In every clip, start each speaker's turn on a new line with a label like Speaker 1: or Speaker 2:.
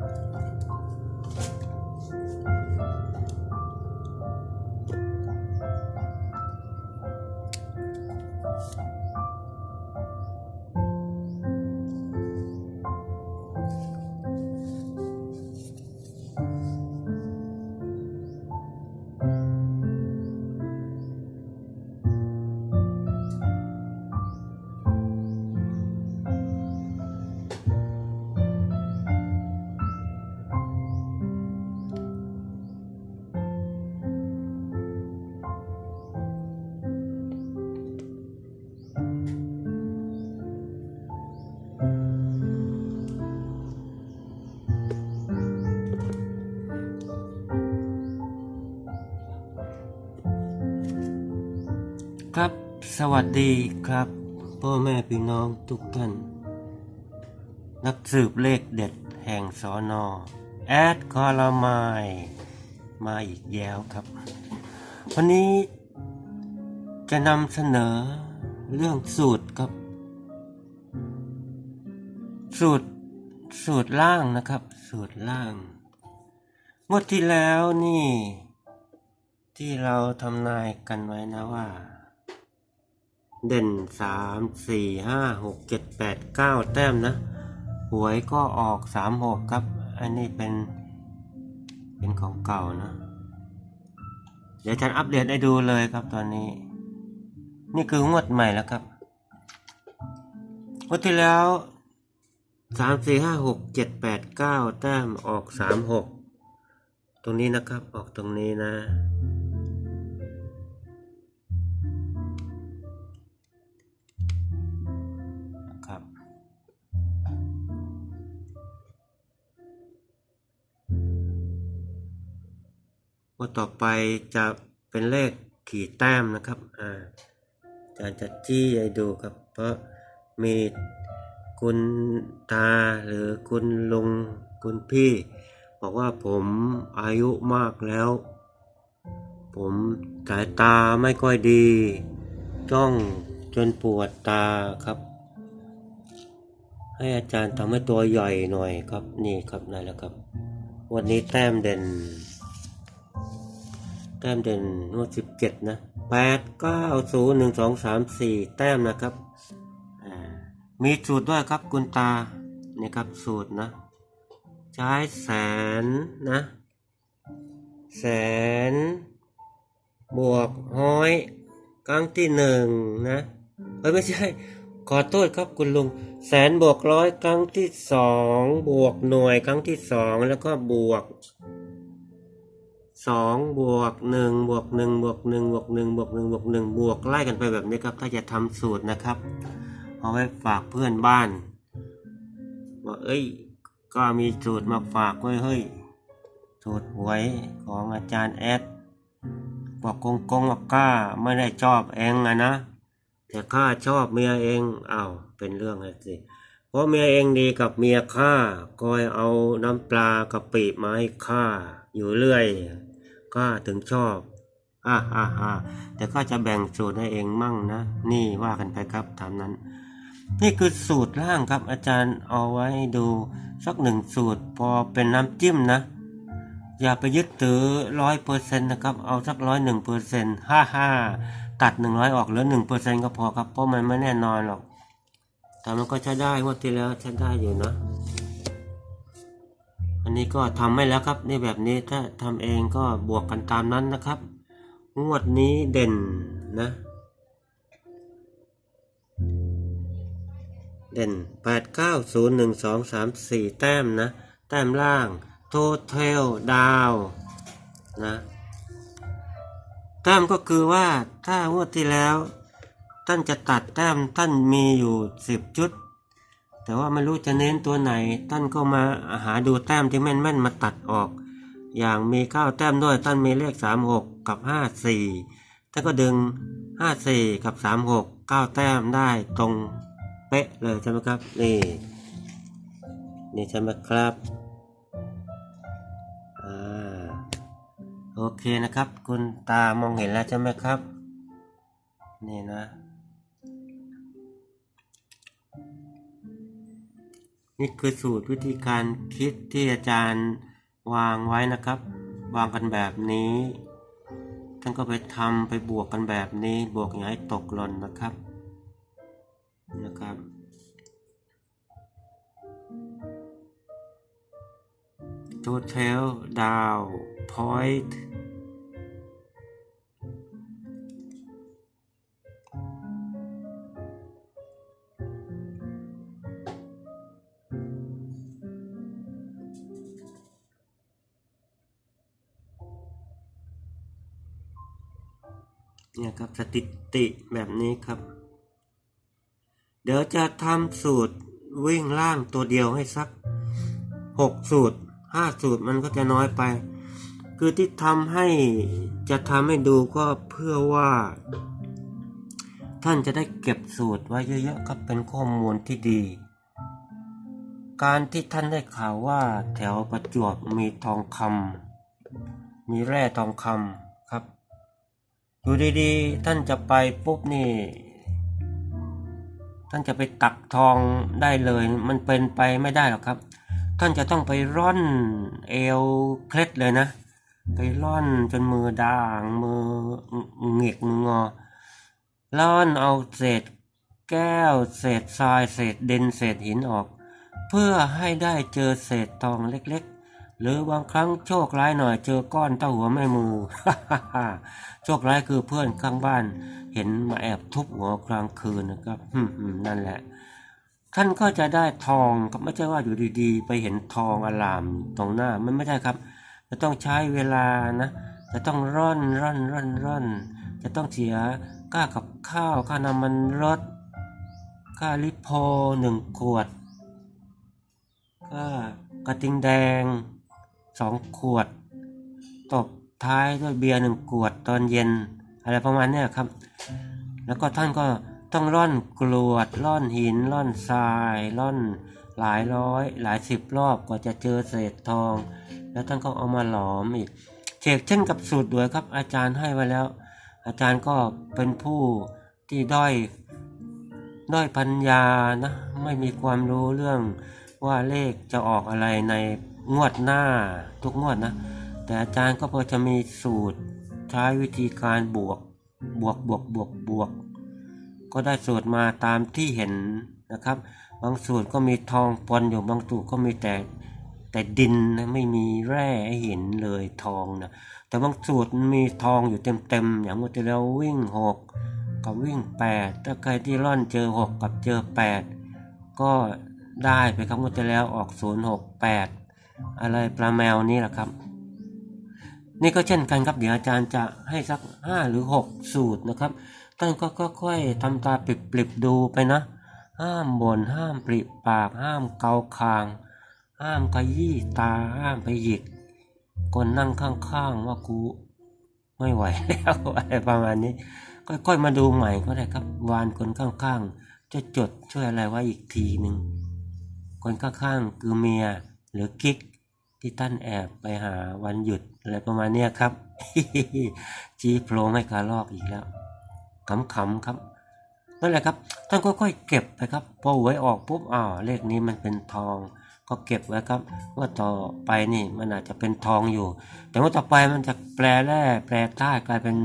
Speaker 1: Thank you. สวัสดีครับ พ่อแม่พี่น้องทุกท่าน นักสืบเลขเด็ดแห่งสอนอแอดคอลามายมาอีกแล้วครับ วันนี้จะนำเสนอเรื่องสูตรครับ สูตรสูตรล่างนะครับ สูตรล่างงวดที่แล้วนี่ ที่เราทำนายกันไว้นะว่า เด่นสามสี่ห้าหกเจ็ดแปดเก้าแต้มนะ หวยก็ออกสามหกครับ อันนี้เป็น เป็นของเก่านะ เดี๋ยวฉันอัปเดตให้ดูเลยครับตอนนี้ นี่คืองวดใหม่แล้วครับงวดที่แล้วสามสี่ห้าหกเจ็ดแปดเก้าแต้มออกสามหกตรงนี้นะครับออกตรงนี้นะ ว่าต่อไปจะเป็นเลขขีดแต้มนะครับอ่าอาจารย์จะจี้ให้ดูครับ เพราะมีคุณตาหรือคุณลุงคุณพี่ บอกว่าผมอายุมากแล้ว ผมสายตาไม่ค่อยดี จ้องจนปวดตาครับ ให้อาจารย์ทำให้ตัวใหญ่หน่อยครับนี่ครับนั่นแหละครับ วันนี้แต้มเด่น แต้มเด่นงวดสิบเจ็ดนะแปดเก้าศูนย์หนึ่งสองสามสี่แต้มนะครับ มีสูตรด้วยครับคุณตานี่ครับสูตรนะ ใช้แสนนะ แสน บวกห้อยครั้งที่หนึ่งนะเอ้ยไม่ใช่ ขอโทษครับคุณลุง แสนบวกร้อยครั้งที่สองบวกหน่วยครั้งที่สองแล้วก็บวก สองบวกหนึ่งบวกหนึ่งบวกหนึ่งบวกหนึ่งบวกหนึ่งบวกหนึ่งบวกไล่กันไปแบบนี้ครับ ถ้าจะทำสูตรนะครับ เอาไว้ฝากเพื่อนบ้านว่าเอ้ย ก็มีสูตรมาฝากไว้เฮ้ยสูตรหวยของอาจารย์แอดบอกกงกงบอกก้าไม่ได้ชอบเองอะนะ แต่ข้าชอบเมียเองอ้าวเป็นเรื่องอะไรสิเพราะเมียเองดีกับเมียข้าคอยเอาน้ำปลากะปิมาให้ข้าอยู่เรื่อย ข้าถึงชอบอ่าอ่าอ่าแต่ข้าจะแบ่งสูตรให้เองมั่งนะ นี่ว่ากันไปครับตามนั้น นี่คือสูตรล่างครับอาจารย์เอาไว้ดูสักหนึ่งสูตรพอเป็นน้ำจิ้มนะ อย่าไปยึดถือร้อยเปอร์เซ็นต์นะครับ เอาสักร้อยหนึ่งเปอร์เซ็นต์ห้าห้าตัดหนึ่งร้อยออกเหลือหนึ่งเปอร์เซ็นต์ก็พอครับ เพราะมันไม่แน่นอนหรอก แต่มันก็ใช้ได้งวดที่แล้วใช้ได้อยู่นะ อันนี้ก็ทำไม่แล้วครับในแบบนี้ถ้าทำเองก็บวกกันตามนั้นนะครับ งวดนี้เด่นนะ เด่นแปดเก้าศูนย์หนึ่งสองสามสี่แต้มนะ แต้มล่างโทเทลดาวนะแต้มก็คือว่าถ้างวดที่แล้ว ท่านจะตัดแต้มท่านมีอยู่สิบจุด แต่ว่าไม่รู้จะเน้นตัวไหนท่านก็มาหาดูแต้มที่แม่นๆมาตัดออก อย่างมีเก้าแต้มด้วยท่านมีเลขสามหกกับห้าสี่ท่านก็ดึงห้าสี่กับสามหกข้าแต้มได้ตรงเป๊ะเลยใช่ไหมครับนี่นี่ใช่ไหมครับอ่าโอเคนะครับ คุณตามองเห็นแล้วใช่ไหมครับ นี่นะ นี่คือสูตรวิธีการคิดที่อาจารย์วางไว้นะครับ วางกันแบบนี้ท่านก็ไปทำไปบวกกันแบบนี้บวกอย่างให้ตกหล่นนะครับนะครับ total down point เนี่ยครับสถิติแบบนี้ครับ เดี๋ยวจะทำสูตรวิ่งล่างตัวเดียวให้สักหกสูตรห้าสูตรมันก็จะน้อยไป คือที่ทำให้จะทำให้ดูก็เพื่อว่า ท่านจะได้เก็บสูตรไว้เยอะๆครับเป็นข้อมูลที่ดี การที่ท่านได้ข่าวว่าแถวประจวบมีทองคำมีแร่ทองคำ อยู่ดีๆ ท่านจะไปปุ๊บนี่ ท่านจะไปตักทองได้เลย มันเป็นไปไม่ได้หรอกครับ ท่านจะต้องไปร่อนเอวเคล็ดเลยนะ ไปร่อนจนมือด่างมือเหงกมืองอร่อนเอาเศษแก้วเศษทรายเศษดินเศษหินออก เพื่อให้ได้เจอเศษทองเล็กๆ หรือบางครั้งโชคร้ายหน่อยเจอก้อนเต้าหัวแม่มือ โชคร้ายคือเพื่อนข้างบ้าน เห็นมาแอบทุบหัวกลางคืนนะครับนั่นแหละ ท่านก็จะได้ทองครับไม่ใช่ว่าอยู่ดีๆ ไปเห็นทองอลามตรงหน้ามันไม่ใช่ครับ จะต้องใช้เวลานะ จะต้องร่อนร่อนร่อนร่อน จะต้องเสียค่ากับข้าวค่าน้ำมันรถ ค่าลิโพหนึ่งขวดค่ากระติงแดง สองขวด ตบท้ายด้วยเบียร์หนึ่งขวดตอนเย็น อะไรประมาณเนี้ยครับ แล้วก็ท่านก็ต้องร่อนกรวดร่อนหินร่อนทรายร่อนหลายร้อย หลายสิบรอบกว่าจะเจอเศษทอง แล้วท่านก็เอามาหลอมอีกเชกเช่นกับสูตรด้วยครับ อาจารย์ให้ไว้แล้ว อาจารย์ก็เป็นผู้ที่ด้อยด้อยปัญญานะไม่มีความรู้เรื่องว่าเลขจะออกอะไรใน งวดหน้าทุกงวดนะ แต่อาจารย์ก็พอจะมีสูตรใช้วิธีการบวกบวกบวกบวกบวก ก็ได้สูตรมาตามที่เห็นนะครับ บางสูตรก็มีทองปนอยู่บางสูตรก็มีแต่แต่ดินนะไม่มีแร่ห้เห็นเลยทองนะแต่บางสูตรมีทองอยู่เต็มๆอย่างเมื่อที่เราวิ่งหกกับวิ่งแปดถ้าใครที่ร่อนเจอหกกับเจอแปดก็ได้ไปครับเมื่อที่แล้วออกศูนย์หกแปด อะไรปลาแมวนี่แหละครับ นี่ก็เช่นกันครับเดี๋ยวอาจารย์จะให้สักห้าหรือหกสูตรนะครับท่านก็ค่อยๆทำตาปริบๆดูไปนะ ห้ามบน่นห้ามปริปาก ห้ามเกาคาง ห้ามขยี้ตาห้ามไปหยิกคนนั่งข้างๆว่ากูไม่ไหวแล้วอะไรประมาณนี้ ค่อยๆมาดูใหม่ก็ได้ครับ วานคนข้างๆจะจดช่วยอะไรไว้อีกทีหนึ่งคนข้างๆคือเมียหรือกิ๊ก ที่ท่านแอบไปหาวันหยุดอะไรประมาณเนี้ยครับจีโพรงให้กาลอกอีกแล้วขำๆครับนั่นแหละครับ ท่านก็ค่อยๆเก็บไปครับ พอหวยออกปุ๊บอ้าวเลขนี้มันเป็นทอง ก็เก็บไว้ครับว่าต่อไปนี่มันอาจจะเป็นทองอยู่ แต่ว่าต่อไปมันจะแปลแร่แปลธาตุกลายเป็น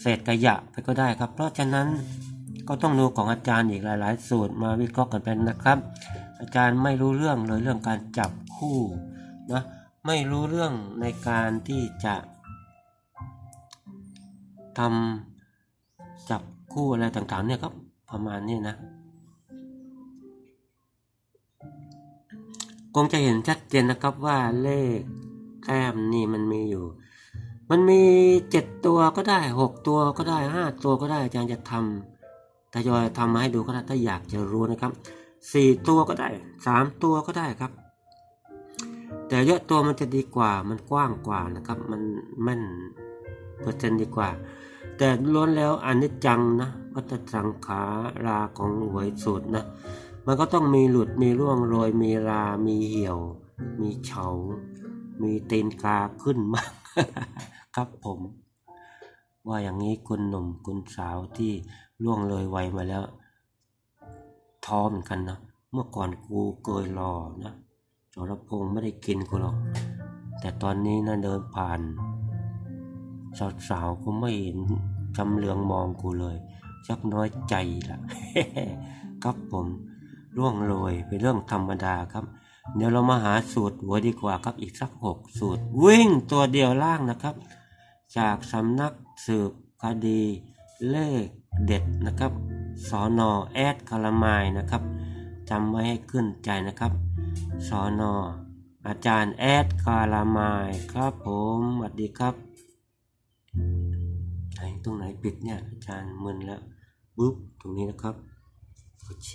Speaker 1: เศษขยะไปก็ได้ครับ เพราะฉะนั้นก็ต้องดูของอาจารย์อีกหลาย ๆ สูตรมาวิเคราะห์กันเป็นนะครับ อาจารย์ไม่รู้เรื่องเลยเรื่องการจับคู่ นะไม่รู้เรื่องในการที่จะทำจับคู่อะไรต่างๆเนี่ยครับประมาณนี้นะคงจะเห็นชัดเจนนะครับว่าเลขแต้มนี่มันมีอยู่ มันมีเจ็ดตัวก็ได้หกตัวก็ได้ห้าตัวก็ได้อาจารย์จะทำทยอยทำมาให้ดูก็ได้ถ้าอยากจะรู้นะครับสี่ตัวก็ได้สามตัวก็ได้ครับ แต่เยอะตัวมันจะดีกว่า มันกว้างกว่านะครับ มันแม่นเปอร์เซ็นต์ดีกว่า แต่ล้วนแล้วอันนี้จังนะวัฏสังขาราของหวยสูตรนะ มันก็ต้องมีหลุด มีร่วงโรย มีรา มีเหี่ยว มีเฉา มีเตนกาขึ้นมางครับผม ว่าอย่างนี้คุณหนุ่มคุณสาวที่ล่วงเลยวัยมาแล้วท้อเหมือนกันนะ เมื่อก่อนกูเกยรอนะ จรพงษ์ไม่ได้กินกูหรอก แต่ตอนนี้นะเดินผ่าน สาวๆกูไม่เห็นจำเลืองมองกูเลยชักน้อยใจละครับผมร่วงโรยเป็นเรื่องธรรมดาครับ เดี๋ยวเรามาหาสูตรหัวดีกว่าครับอีกสักหกสูตร วิ่งตัวเดียวล่างนะครับ จากสำนักสืบคดีเลขเด็ดนะครับสอนอแอดคารามายนะครับจำไว้ให้ขึ้นใจนะครับ สอนออาจารย์แอดคารามายครับผมสวัสดีครับไหนตรงไหนปิดเนี่ยอาจารย์มึนแล้วปุ๊บตรงนี้นะครับโอเค